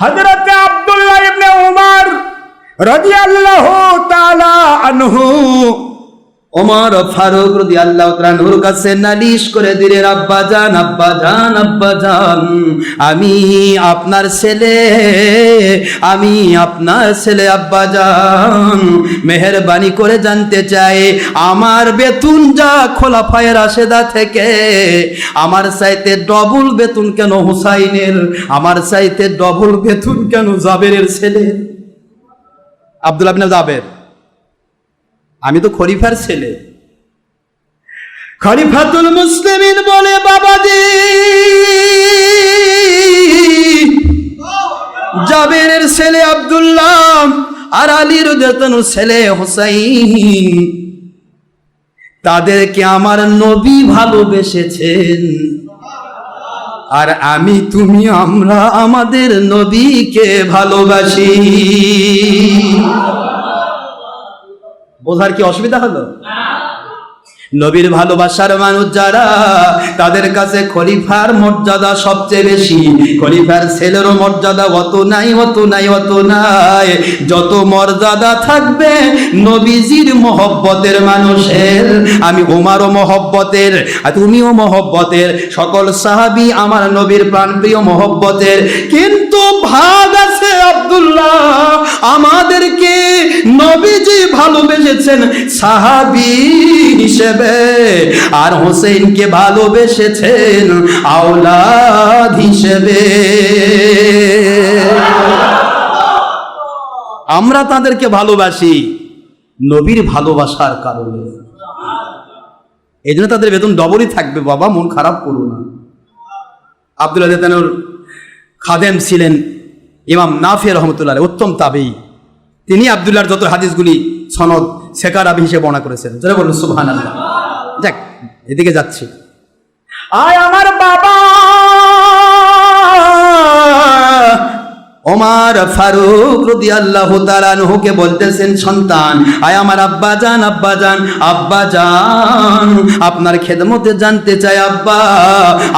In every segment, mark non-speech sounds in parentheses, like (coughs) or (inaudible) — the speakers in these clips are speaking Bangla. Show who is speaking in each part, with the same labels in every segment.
Speaker 1: হযরত আব্দুল্লাহ ইবনে উমর রাদিয়াল্লাহু তাআলা আনহু
Speaker 2: ওমর ফারুক রদি আল্লাহ নূর কাছে নালিশ করে দিলেন, আব্বা জান আব্বা জান আব্বা জান, আমি আপনার ছেলে, আমি আপনার ছেলে, আব্বা জান। মেহরবানি করে জানতে চাই, আমার বেতন যা খোলাফায়ের আশেদা থেকে, আমার চাইতে ডবল বেতন কেন হুসাইনের, আমার চাইতে ডবল বেতন কেন জাবেরের ছেলে? আব্দুল আবিন জাবের। আমি তো খলিফার ছেলে। খলিফাতুল মুসলিমিন বলে বাবা বাবাজি, জাবেরের ছেলে আব্দুল্লাহ আর আলীর দেতন ছেলে হোসাইন। তাদেরকে আমার নবী ভালোবেসেছেন। আর আমি, তুমি, আমরা আমাদের নবীকে ভালোবাসি। বোঝার কি অসুবিধা হলো? নবীর ভালোবাসার মানুষ যারা, তাদের কাছে খলিফার মর্যাদা সবচেয়ে বেশি। খলিফার ছেলেরও মর্যাদা অত নাই অত নাই অত নাই। যত মর্যাদা থাকবে নবীজির মহব্বতের মানুষের, আমি ওমারও মহব্বতের, আর তুমিও মহব্বতের। সকল সাহাবি আমার নবীর প্রাণপ্রিয় মহব্বতের। কিন্তু ভাগ আছে আব্দুল্লাহ, আমাদেরকে নবীজি ভালোবেসেছেন সাহাবি হিসেবে। আর হোসেনকে ভালোবেসেছেন আওলাদ হিসেবে। আমরা তাদেরকে ভালোবাসি নবীর ভালোবাসার কারণে। এই জন্য তাদের বেতন ডবলই থাকবে, বাবা, মন খারাপ করো না। আব্দুল্লাহ দেতানুর খাদেম ছিলেন ইমাম নাফিয়া রহমতুল্লাহ উত্তম তাবেই তিনি আবদুল্লাহর যত হাদিসগুলি, সনদ শেখার আবি হিসেবে বর্ণনা করেছেন। যারা বলুন সুবহান আল্লাহ যাক এদিকে যাচ্ছি।
Speaker 1: আয় আমার বাবা!
Speaker 2: ওমার ফারুক রদি আল্লাহ তালানহুকে বলতেছেন, সন্তান, আয় আমার আব্বা জান আব্বা জান আব্বা জান আপনার খেদমতে জানতে চাই, আব্বা।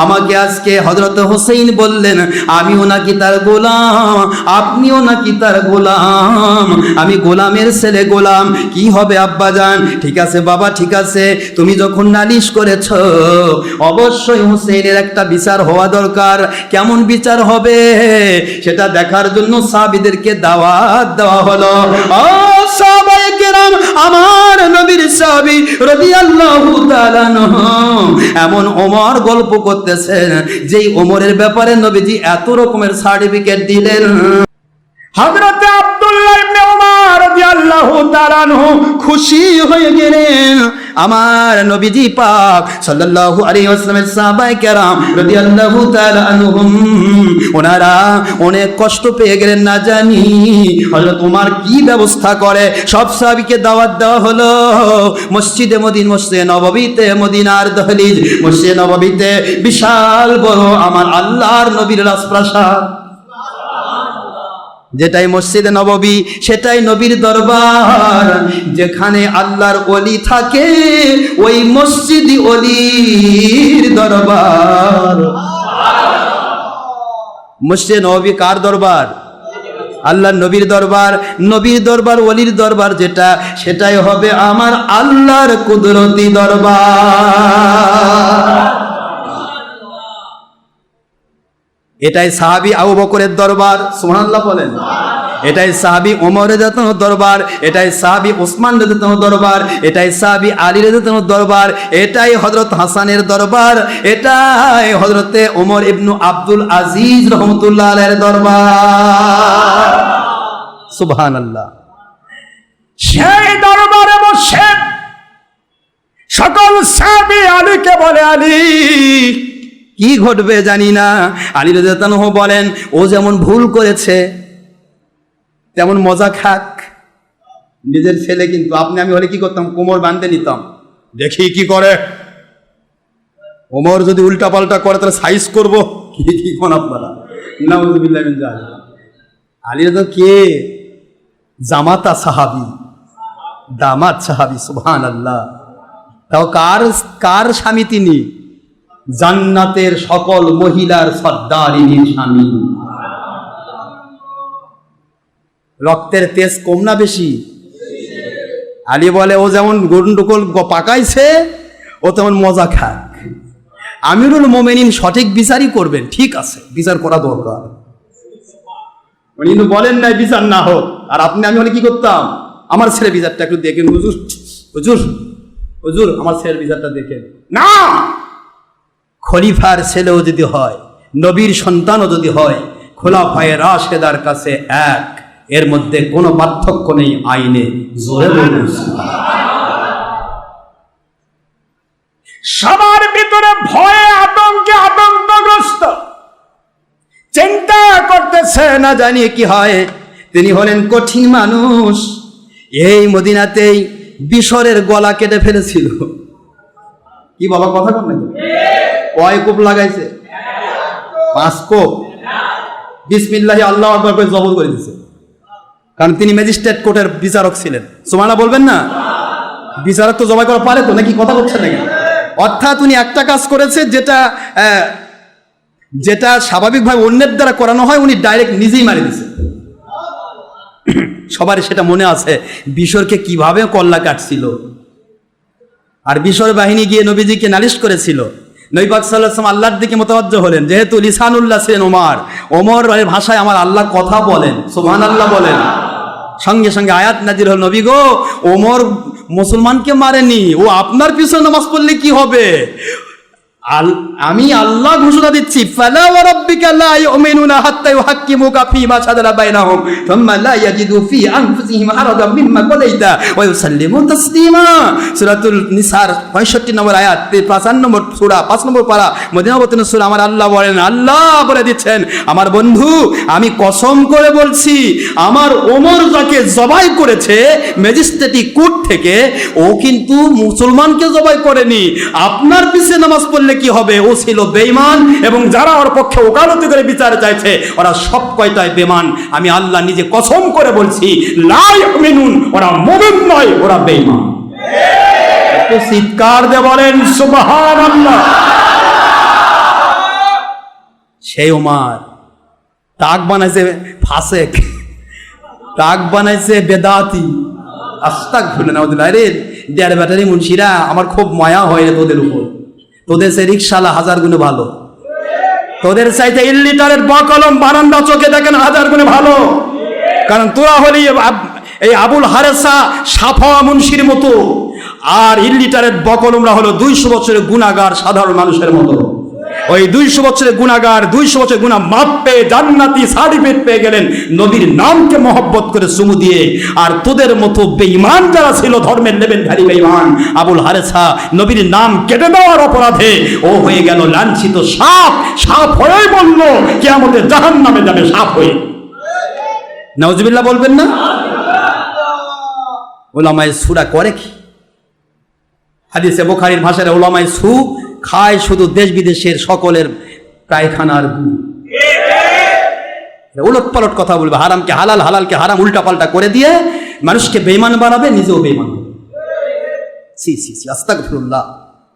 Speaker 2: আমাকে আজকে হজরত হোসেন বললেন, আমিও নাকি তার গোলাম, আপনিও নাকি তার গোলাম, আমি গোলামের ছেলে গোলাম, কি হবে আব্বা জান ঠিক আছে বাবা, ঠিক আছে, তুমি যখন নালিশ করেছ, অবশ্যই হোসেনের একটা বিচার হওয়া দরকার। কেমন বিচার হবে? সেটা দেখার জন্য সাবিদেরকে দাওয়াত দেওয়া হলো। ও কেরাম, আমার নবীর সাহাবী তাআলা আনহু, এমন ওমর গল্প করতেছেন, যেই ওমরের ব্যাপারে নবীজি এত রকমের সার্টিফিকেট দিলেন।
Speaker 1: হযরত আব্দুল্লাহ
Speaker 2: খুশি হয়ে গেলেন। আমার নবীজি পাক সাল্লাল্লাহু আলাইহি ওয়াসাল্লামের সাহাবায়ে কেরাম রাদিয়াল্লাহু তাআলা আনহুম, ওনারা অনেক কষ্ট পেয়ে গেলেন না জানি। হযরত ওমর কি ব্যবস্থা করে? সব সাহাবীকে দাওয়াত দেওয়া হলো। মসজিদে মদিন, মসজিদে নববীতে মদিনার দহলিজ মসজিদে নববীতে বিশাল বড় আমার আল্লাহর নবীর রাজপ্রাসাদ। যেটাই মসজিদে নববী, সেটাই নবীর দরবার। যেখানে আল্লাহর অলি থাকে, ওই মসজিদি অলির দরবার। মসজিদে নববী কার দরবার? আল্লাহ নবীর দরবার নবীর দরবার অলির দরবার যেটা, সেটাই হবে আমার আল্লাহর কুদরতি দরবার। এটাই সাহাবি আবু বকরের দরবার, সুবহানাল্লাহ বলেন। এটাই সাহাবি ওমরের যতন দরবার, এটাই সাহাবি ওসমান যতন দরবার, এটাই সাহাবি আলীর যতন দরবার, এটাই হযরত হাসানের দরবার, এটাই হযরতে ওমর ইবনু আব্দুল আজিজ রহমতুল্লাহ আলাইহির দরবার। সুবহানাল্লাহ।
Speaker 1: সেই দরবারে বসে সকল সাহাবী আলীকে বলে, আলী
Speaker 2: কি ঘটবে জানি না। আলী রাদিয়াল্লাহু বলেন, ও যেমন ভুল করেছে, তেমন মজা খাক। নিজের ছেলে কিন্তু, আপনি আমি হলে কি করতাম? কোমর বাঁধতে নিতাম। দেখি কি করে। ওমর যদি উল্টা পাল্টা করে, তাহলে সাইজ করব। কি কি কোন আপনারা? আলী রাদিয়াল্লাহু কে? জামাতা সাহাবী। দামাত সাহাবী, সুবহানাল্লাহ। তাও কার কার স্বামী তিনি? জান্নাতের সকল মহিলার সর্দারিনীর স্বামী। রক্তের তেজ কম না বেশি? আলী বলে, ও যেমন গন্ডগোল গ- পাকাইছে, ও তেমন মজা খাক। আমিরুল মোমেনিন সঠিক বিচারই করবেন, ঠিক আছে, বিচার করা দরকার। উনি কিন্তু বলেন নাই, বিচার না হোক। আর আপনি, আমি হলে কি করতাম? আমার ছেলে বিচারটা একটু দেখেন, হুজুর হুজুর হুজুর, আমার ছেলের বিচারটা দেখেন। না! খলিফার ছেলেও যদি হয়, নবীর সন্তানও যদি হয়, খোলাফায়ে রাশেদার কাছে এক। এর মধ্যে কোনো পার্থক্য নেই আইনে। জোরে
Speaker 1: সবার ভিতরে ভয়ে আতঙ্কে আতঙ্কগ্রস্ত।
Speaker 2: চিন্তা করতেছে, না জানিয়ে কি হয়। তিনি হলেন কঠিন মানুষ। এই মদিনাতেই বিশরের গলা কেটে ফেলেছিল। কি বাবা কথা নাকি কয় কোপ লাগাইছে? পাঁচ কোপ। বিসমিল্লাহি আল্লাহ আকবার করে করে দিছে। কারণ তিনি ম্যাজিস্ট্রেট কোর্টের বিচারক ছিলেন। সুমানা বলবেন না? বিচারক তো জবাই করা পারে তো, নাকি কথা বলছেন নাকি? অর্থাৎ উনি একটা কাজ করেছে যেটা যেটা স্বাভাবিকভাবে অন্যের দ্বারা করানো হয়, উনি ডাইরেক্ট নিজেই মারি দিছে। (coughs) সবার সেটা মনে আছে, বিশরকে কীভাবে কল্লা কাটছিল। আর বিশর বাহিনী গিয়ে নবীজিকে নালিশ করেছিল নৈবাক সাল্লাম আল্লাহর দিকে মোতাবজ্জ হলেন। যেহেতু লিসানুল্লাহ ছিলেন ওমার ওমর ভাষায় আমার আল্লাহ কথা বলেন সোহান আল্লাহ বলেন। সঙ্গে সঙ্গে আয়াত নাজির হল, নবী গো, ওমর মুসলমানকে মারেনি, ও আপনার পিছনে নামাজ পড়লে কি হবে? আমি আল্লাহ ঘোষণা দিচ্ছি, ফালা ওয়া রাব্বিকা লা ইউমিনুনা হাত্তা ইউহাক্কিমুকা ফীমা শাজারা বাইনাহুম থুম্মা লা ইয়াজিদু ফী আনফুসিহিম হারাজাম মিম্মা কাদাইতা ওয়া ইউসাল্লিমু তাসলিমা। সূরাতুল নিসার 65 নম্বর আয়াত 55 নম্বর সূরা 5 নম্বর পারা মদিনা সূরা আমার আল্লাহ বলেন, আল্লাহ বলে দিচ্ছেন, আমার বন্ধু, আমি কসম করে বলছি, আমার ওমর যাকে জবাই করেছে ম্যাজিস্ট্রেটি কোর্ট থেকে, ও কিন্তু মুসলমানকে জবাই করেনি। আপনার পিছে নামাজ পড়লে কি হবে? ও ছিল বেঈমান এবং যারা ওর পক্ষে ওকালতি করে বিচার চাইছে, ওরা সব কয়টায় বেমান আমি আল্লাহ নিজে কসম করে বলছি মিনুন ওরা মুমিন নয়, ওরা বেঈমান। চিৎকার বলেন আল্লাহ সেই ওমার বানাইছে বানাইছে বেদাতি। আস্তাক ভুলে না রে দেড় ব্যাটারি মুন্সিরা, আমার খুব মায়া হয় তোদের উপর। তোদের সে রিক্সালা হাজার গুণে ভালো। তোদের চাইতে ইল লিটারের বকলম বারান্দা চোখে দেখেন হাজার গুণে ভালো। কারণ তোরা হলি এই আবুল হারেসা সাফা মুন্সির মতো। আর ইল লিটারের বকলমরা হলো দুইশো বছরের গুণাগার সাধারণ মানুষের মতো। ওই দুইশো বছরের গুণাগার, দুইশো বছরের গুণা মাপ পেয়ে জান্নাতি সার্টিফিকেট পেয়ে গেলেন। নবীর নামকে মহব্বত করে সুমু দিয়ে, আর তোদের মতো বেঈমান যারা ছিল, ধর্মের লেবেনধারী বেঈমান, আবুল হারেসা নবীর নাম কেটে দেওয়ার অপরাধে, ও হয়ে গেল লাঞ্ছিত সাপ। সাপ হয়েই বলল কে আমাদের জাহান নামে যাবে সাপ হয়ে। নওজবিল্লাহ বলবেন না? ওলামায় সুরা করে কি? হাদিসে বোখারির ভাষায় ওলামায় সু খায় শুধু দেশ বিদেশের সকলের পায়খানার উলট পালট কথা বলবে, হারামকে হালাল, হালালকে হারাম, উল্টা পাল্টা করে দিয়ে মানুষকে বেইমান বানাবে, নিজেও আস্তাগফিরুল্লাহ।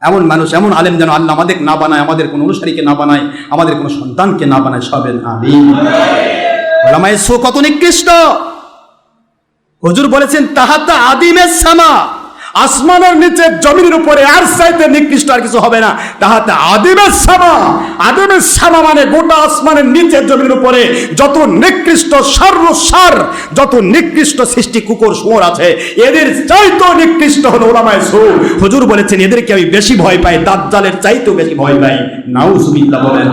Speaker 2: এমন মানুষ, এমন আলেম যেন আল্লাহ আমাদের না বানায়, আমাদের কোনো অনুসারীকে না বানায়, আমাদের কোনো সন্তানকে না বানায় সবেন ওলামায়ে সু কত নিকৃষ্ট। হজুর বলেছেন, তাহাতা আদিমের সামা। আসমানের নিচে জমিনের উপরে আর চাইতে নিকৃষ্ট আর কিছু হবে না। তাহাতে আদিমের সামা আদিমের সামা মানে গোটা আসমানের নিচে জমির উপরে যত নিকৃষ্ট সার যত নিকৃষ্ট সৃষ্টি কুকুর শুয়োর আছে, এদের চাইতেও নিকৃষ্ট হলো ওলামায় সু হুজুর বলেছেন, এদেরকে আমি বেশি ভয় পাই, দাজ্জালের চাইতেও বেশি ভয় পাই। নাউজুবিল্লাহ বলেন।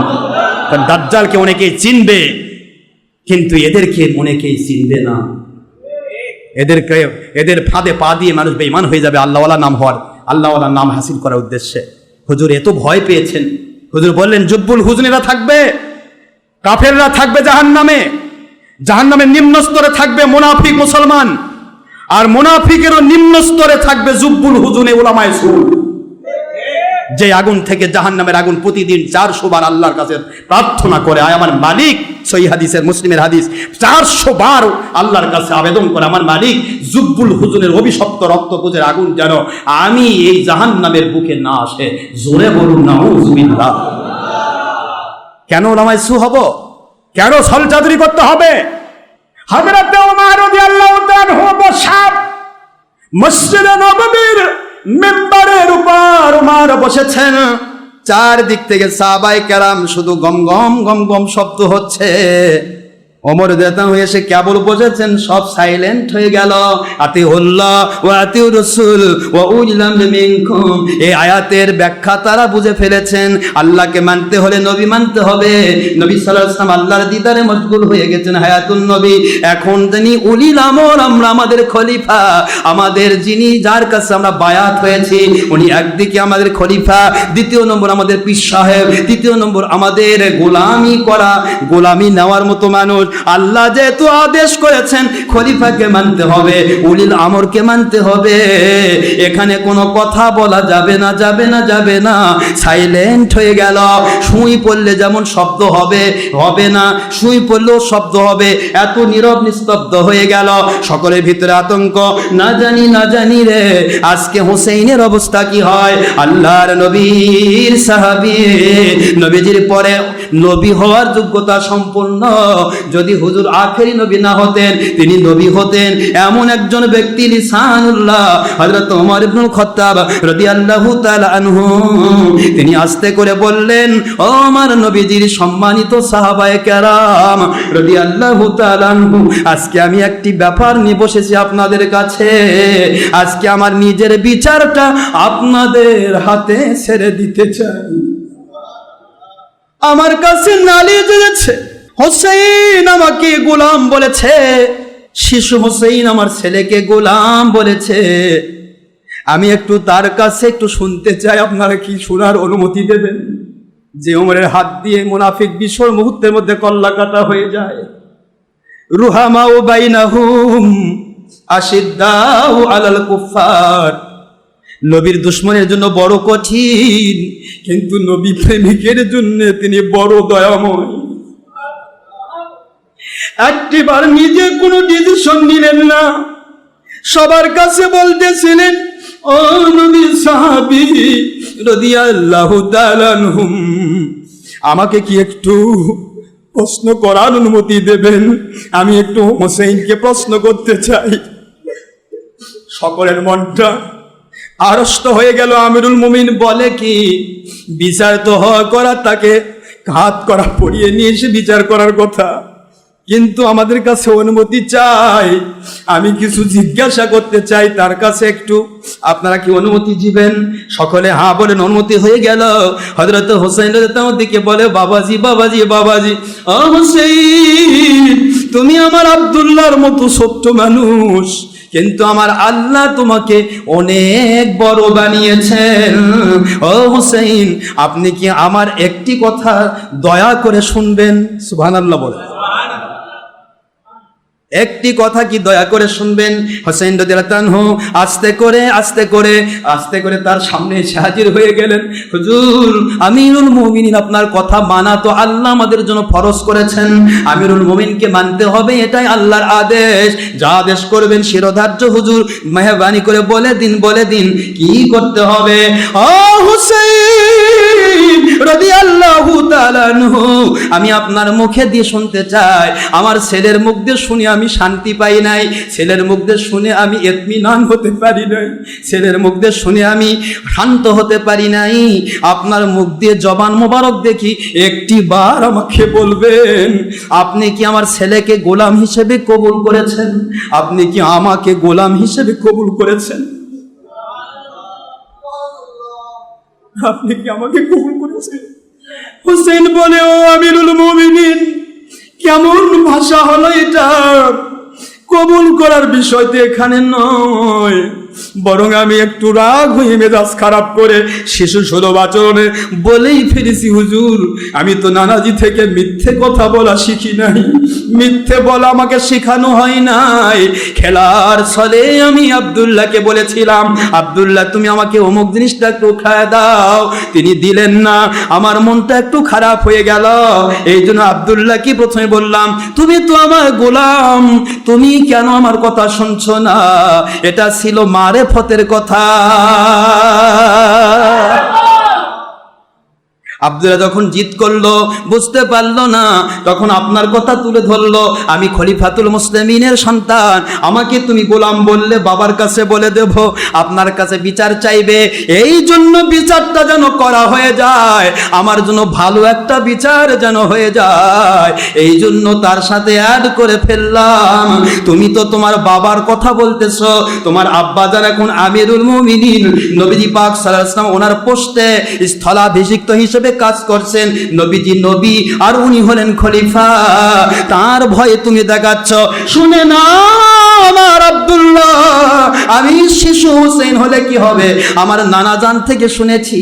Speaker 2: কারণ দাজ্জালকে অনেকেই চিনবে, কিন্তু এদেরকে অনেকেই চিনবে না। এদেরকে, এদের ফাঁদে পা দিয়ে মানুষ বেইমান হয়ে যাবে আল্লাহওয়ালা নাম হওয়ার, আল্লাহওয়ালার নাম হাসিল করার উদ্দেশ্যে। হুজুর এত ভয় পেয়েছেন। হুজুর বললেন, জব্বুল হুজনেরা থাকবে, কাফেররা থাকবে জাহান নামে জাহান নামের নিম্ন স্তরে থাকবে মোনাফিক মুসলমান, আর মোনাফিকেরও নিম্ন স্তরে থাকবে জুব্বুল হুজুনে ওলামায় সুর। যে আগুন থেকে জাহান নামের আগুন প্রতিদিন চারশো বার আল্লাহর কাছে প্রার্থনা করে। আয় আমার মালিক সই হাদিসের, মুসলিমের হাদিস, চারশো বার আল্লাহর কাছে আবেদন করে, আমার মালিক, জুব্বুল হুজুরের অভিশপ্ত রক্তপুজের আগুন যেন আমি এই জাহান নামের বুকে না আসে। জোরে বলুন না কেন ওলামায় সু হব? কেন সলচাদুরি করতে হবে?
Speaker 1: বসা মসজিদে নববীর মেম্বারের উপর উমার
Speaker 2: বসেছেন। চারদিক থেকে সাবাই কেরাম শুধু গম গম গম গম শব্দ হচ্ছে। অমর দেতা হয়ে সে কেবল বসেছেন, সব সাইলেন্ট হয়ে গেল। আতি উল্লাহ ও আতি রসুল ও উজলাম মিনকুম এই আয়াতের ব্যাখ্যা তারা বুঝে ফেলেছেন। আল্লাহকে মানতে হলে নবী মানতে হবে। নবী সাল্লাল্লাহু আলাইহি ওয়াসাল্লাম আল্লাহর দিদারে মশগুল হয়ে গেছেন হায়াতুন নবী। এখন তিনি উলিল আমর, আমরা আমাদের খলিফা। আমাদের যিনি যার কাছে আমরা বায়াত হয়েছি, উনি একদিকে আমাদের খলিফা, দ্বিতীয় নম্বর আমাদের পীর সাহেব, তৃতীয় নম্বর আমাদের গোলামি করা। গোলামি নেওয়ার মতো মানুষ আল্লাহ যেহেতু আদেশ করেছেন, খলিফাকে মানতে হবে, উলিল আমরকে মানতে হবে। এখানে কোনো কথা বলা যাবে না যাবে না যাবে না। সাইলেন্ট হয়ে গেল। সুই পড়লে যেমন শব্দ হবে হবে না। সুই পড়লেও শব্দ হবে। এত নীরব নিস্তব্ধ হয়ে গেল। সকলের ভিতরে আতঙ্ক। না জানি না জানি রে, আজকে হোসেইনের অবস্থা কি হয়? আল্লাহর নবীর সাহাবি, নবীজির পরে নবী হওয়ার যোগ্যতা সম্পূর্ণ যদি হুজুর আখেরি নবী না হতেন, তিনি নবী হতেন, এমন একজন ব্যক্তি লিসানুল্লাহ হযরত ওমর ইবনুল খাত্তাব রাদিয়াল্লাহু তাআলা আনহু, তিনি আস্তে করে বললেন, ও আমার নবীজির সম্মানিত সাহাবায়ে কেরাম, রাদিয়াল্লাহু তাআলা আনহু, আজকে আমি একটি ব্যাপার নিয়ে বসেছি আপনাদের কাছে। আজকে আমার নিজের বিচারটা আপনাদের হাতে ছেড়ে দিতে চাই। আমার কাছে নালিয়ে দিয়েছে হোসেন আমাকে গোলাম বলেছে। শিশু হোসেন আমার ছেলেকে গোলাম বলেছে। আমি একটু তার কাছে একটু শুনতে চাই, আপনারা কি শোনার অনুমতি দেবেন? যে ওমরের হাত দিয়ে মুনাফিক বিশ্বর মুহূর্তের মধ্যে কল্লা কাটা হয়ে যায়। রুহামা ও বাইনাহুম আশিদ্দাউ আলাল কুফার নবীর দুশ্মনের জন্য বড় কঠিন, কিন্তু নবী প্রেমিকের জন্য তিনি বড় দয়াময়। একটিবার নিজে কোনো ডিসিশন নিলেন না। সবার কাছে বলতেছিলেন, ও নবী সাহাবি রাদিয়াল্লাহু তাআলা আনহুম, আমাকে কি একটু প্রশ্ন করার অনুমতি দেবেন? আমি একটু হোসেনকে প্রশ্ন করতে চাই। সকলের মনটা আড়ষ্ট হয়ে গেল। আমিরুল মুমিন বলে কি, বিচার তো হওয়া করা, তাকে ঘাত করা, পড়িয়ে নিয়ে এসে বিচার করার কথা। কিন্তু আমাদের কাছে অনুমতি চাই। আমি কিছু জিজ্ঞাসা করতে চাই, তার কাছে একটু। আপনারা কি অনুমতি দিবেন? সকলে হ্যাঁ বলেন, অনুমতি হয়ে গেল। হজরত হোসেন দিকে বলে, বাবাজি বাবাজি বাবাজি ও হোসেন তুমি আমার আব্দুল্লাহর মতো ছোট্ট মানুষ। কিন্তু আমার আল্লাহ তোমাকে অনেক বড় বানিয়েছেন। ও হুসেইন, আপনি কি আমার একটি কথা দয়া করে শুনবেন? সুবহানাল্লাহ বলে একটি কথা কি দয়া করে শুনবেন? হোসেন রদিয়াল্লাহু আস্তে করে আস্তে করে আস্তে করে তার সামনে এসে হাজির হয়ে গেলেন। হুজুর, আমিরুল মুমিনিন আপনার কথা মানা তো আল্লাহ আমাদের জন্য ফরজ করেছেন। আমিরুল মুমিনকে মানতে হবে, এটাই আল্লাহর আদেশ। যা আদেশ করবেন শিরোধার্য হুজুর, মেহরবানি করে বলে দিন বলে দিন, কি করতে হবে? ও আনহু আমি আপনার মুখে দিয়ে শুনতে চাই। আমার ছেলের মুখ দিয়ে শুনে আমি শান্তি পাই নাই। ছেলের মুখ দিয়ে শুনে আমি এতমিনান হতে পারি নাই। ছেলের মুখ দিয়ে শুনে আমি শান্ত হতে পারি নাই। আপনার মুখ দিয়ে জবান মোবারক দেখি একটি বার আমাকে বলবেন, আপনি কি আমার ছেলেকে গোলাম হিসেবে কবুল করেছেন? আপনি কি আমাকে গোলাম হিসেবে কবুল করেছেন? আপনি কি আমাকে কবুল করেছেন? হোসেন বলে ও আমিরুল মুমিনিন, কেমন ভাষা হলো এটা? কবুল করার বিষয় তো এখানে নয়। বরং আমি একটু রাগ হয়ে মেজাজ খারাপ করে শিশু সুলভ আচরণে বলেই ফিরেছি, হুজুর, আমি তো নানাজি থেকে মিথ্যে কথা বলা শিখি নাই। মিথ্যে বলা আমাকে শেখানো হয় নাই। খেলার ছলে আমি আব্দুল্লাহকে বলেছিলাম, আব্দুল্লাহ, তুমি আমাকে অমুক জিনিসটা একটু খায় দাও। তিনি দিলেন না। আমার মনটা একটু খারাপ হয়ে গেল। এই জন্য আব্দুল্লাহকে প্রথমে বললাম, তুমি তো আমার গোলাম, তুমি কেন আমার কথা শুনছো না? এটা ছিল মারে ফতের কথা। আব্দুল্লাহ যখন জিত করল, বুঝতে পারল না, তখন আপনার কথা তুলে ধরলো, আমি খলিফাতুল মুসলিমিনের সন্তান, আমাকে তুমি গোলাম বললে বাবার কাছে বলে দেব, আপনার কাছে বিচার চাইবে, এই জন্য বিচারটা যেন করা হয়ে যায়, আমার জন্য ভালো একটা বিচার যেন হয়ে যায়, এই জন্য তার সাথে অ্যাড করে ফেললাম, তুমি তো তোমার বাবার কথা বলতেছো, তোমার আব্বা যান এখন আমিরুল মুমিনিন, নবীজি পাক সাল্লাল্লাহু আলাইহি ওনার পোস্টে স্থলাভিষিক্ত হিসেবে কাজ করছেন নবীজি নবী আর উনি হলেন খলিফা। তার ভয়ে তুমি দেখাচ্ছ শুনে না আমার আব্দুল্লাহ। আমি শিশু হোসেন হলে কি হবে? আমার নানা থেকে শুনেছি।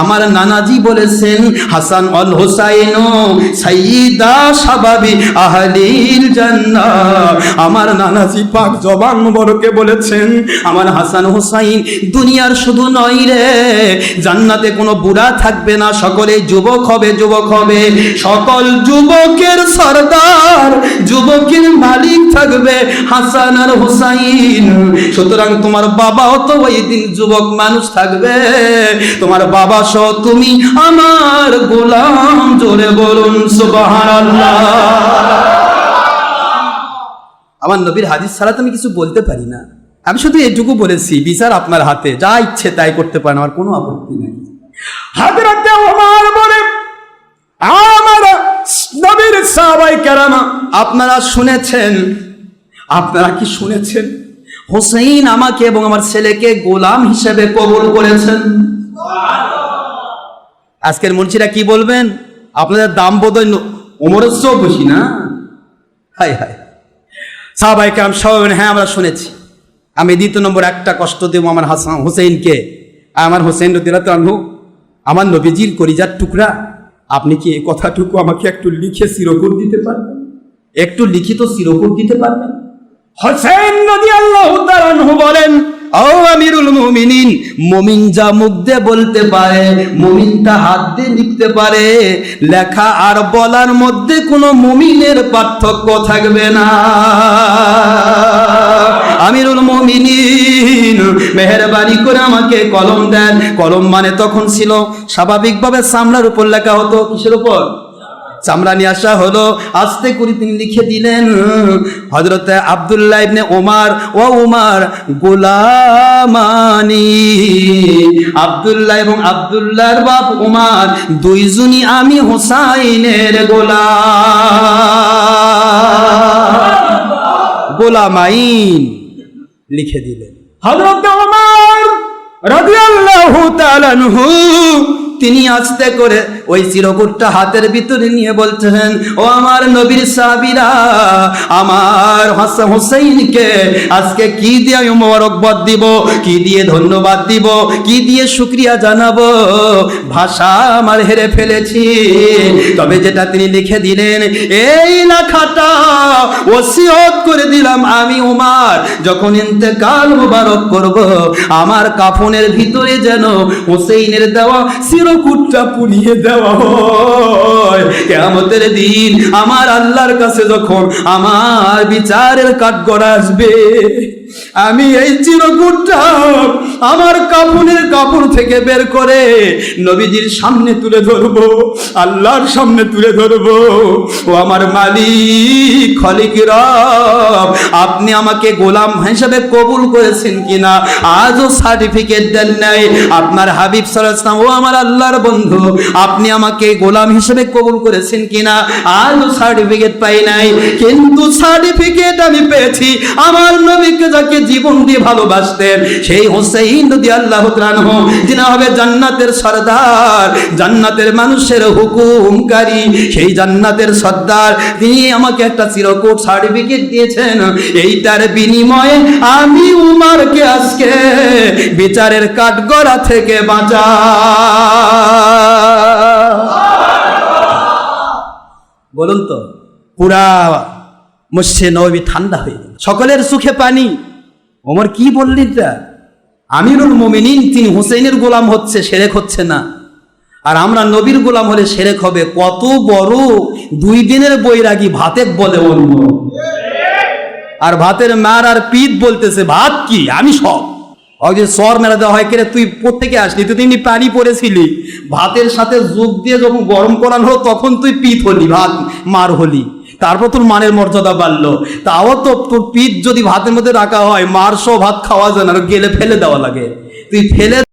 Speaker 2: আমার নানাজি বলেছেন, হাসান অল হোসাইন সাইদা সাবাবি আহলিল আমার নানাজি পাক জবান বড়কে বলেছেন, আমার হাসান দুনিয়ার শুধু নয় রে, জান্নাতে কোনো বুড়া থাকবে না, সকলে যুবক হবে যুবক হবে। সকল যুবকের সর্দার, যুবকের মালিক থাকবে। হাসান আর হুসাইন। সুতরাং তোমার বাবাও তো ওই দিন যুবক মানুষ থাকবে। তোমার বাবা সহ তুমি আমার গোলাম জোরে বলুন সুবহানাল্লাহ। আমার নবীর হাদিস ছাড়া তো আমি কিছু বলতে পারি না। আমি শুধু এটুকু বলেছি বিচার আপনার হাতে। যা ইচ্ছে তাই করতে পারেন আমার কোনো আপত্তি নেই।
Speaker 1: হযরতে ওমর বলে আমার নবীর সাহাবাই কেরামা
Speaker 2: আপনারা শুনেছেন আপনারা কি শুনেছেন? হোসেইন আমাকে এবং আমার ছেলেকে গোলাম হিসেবে কবল করেছেন। আজকের মুন্সিরা কি বলবেন? আপনাদের দাম বোধহয় ওমরের চেয়েও বেশি না? হাই হাই সাহাবাই কাম বলেন, হ্যাঁ আমরা শুনেছি। আমি দ্বিতীয় নম্বর একটা কষ্ট দেবো আমার হাসান হোসেনকে আমার হোসেন রদিরাতু আমার নবীজির করিজার টুকরা। আপনি কি এই কথাটুকু আমাকে একটু লিখে চিরকুট দিতে পারবেন? একটু লিখিত চিরকুট দিতে পারবেন?
Speaker 1: হোসেন তাআলা আনহু বলেন
Speaker 2: ও আমিরুল মুমিনিন, মুমিন যা মুখ দিয়ে বলতে পারে মুমিন তা হাত দিয়ে লিখতে পারে, লেখা আর বলার মধ্যে কোনো মুমিনের পার্থক্য থাকবে না। আমিরুল মুমিনিন, মেহেরবানি করে আমাকে কলম দেন। কলম মানে তখন ছিল স্বাভাবিকভাবে সামলার উপর লেখা হতো, কিসের উপর? চামড়া নিয়ে আসা হলো। আস্তে করে তিনি লিখে দিলেন হজরতে আবদুল্লাহ ইবনে ওমার ও উমার, গোলামানি, আবদুল্লাহ এবং আবদুল্লাহর বাপ উমার, দুইজনই আমি হোসাইনের গোলাম। গোলামাইন লিখে দিলেন।
Speaker 1: হযরতে ওমর রাদিয়াল্লাহু তাআলা
Speaker 2: তিনি আস্তে করে ওই চিরকুটটা হাতের ভিতরে নিয়ে বলছেন, ও আমার নবীর সাহাবীরা, আমার হাসান হোসেইনকে আজকে কি দিয়ে আমি মোবারকবাদ দিব, কি দিয়ে ধন্যবাদ দিব, কি দিয়ে শুক্রিয়া জানাব? ভাষা আমার হেরে ফেলেছি। তবে যেটা তিনি লিখে দিলেন, এই লেখাটা ওসিয়ত করে দিলাম আমি উমার, যখন ইন্তেকাল মুবারক করব, আমার কাফনের ভিতরে যেন হোসেইনের দেওয়া চিরকুটটা পুড়িয়ে দেওয়া কেয়ামতের দিন আমার আল্লাহর কাছে যখন আমার বিচারের কাঠগড় আসবে আমি এই চিরকুটটা আমার কাপড়ের কাপড় থেকে বের করে নবীজির সামনে তুলে ধরবো, আল্লাহর সামনে তুলে ধরবো। ও আমার মালিক, খলিক রব, আপনি আমাকে গোলাম হিসেবে কবুল করেছেন কিনা? আজও সার্টিফিকেট দেন নাই। আপনার হাবিব সালাম ও আমার আল্লাহর বন্ধু, আপনি আমাকে গোলাম হিসেবে কবুল করেছেন কিনা? আজও সার্টিফিকেট পাই নাই। কিন্তু সার্টিফিকেট আমি পেয়েছি। আমার নবীকে যাকে জীবন দিয়ে ভালোবাসতেন। সেই হোসেইন যদি আল্লাহ যিনি হবে জান্নাতের সর্দার, জান্নাতের মানুষের হুকুমকারী, সেই জান্নাতের সর্দার। তিনি আমাকে একটা চিরকুট সার্টিফিকেট দিয়েছেন। এইটার বিনিময়ে আমি উমারকে আজকে বিচারের কাঠগড়া থেকে বাঁচা বলুন তো, পুরা মসে নবী ঠান্ডা হয়ে গেল। সকলের সুখে পানি। ওমর কি বললি তা আমিরুল মোমিনিন, তিনি হুসেনের গোলাম হচ্ছে, সেরেক হচ্ছে না। আর আমরা নবীর গোলাম হলে সেরেক হবে। কত বড় দুই দিনের বৈরাগী ভাতে বলে অন্য আর ভাতের মার আর পিত বলতেছে, ভাত কি? আমি সব। ওই যে সর মেলা দেওয়া হয় কেরে তুই প্রত্যেকে আসলি? তুই তেমনি পানি পড়েছিলি। ভাতের সাথে যোগ দিয়ে যখন গরম করানো তখন তুই পিত হলি, ভাত মার হলি। তারপর তোর মানের মর্যাদা বাড়লো। তাও তো তোর পিঠ যদি ভাতের মধ্যে রাখা হয়, মার সহ ভাত খাওয়া যায় না, গেলে ফেলে দেওয়া লাগে। তুই ফেলে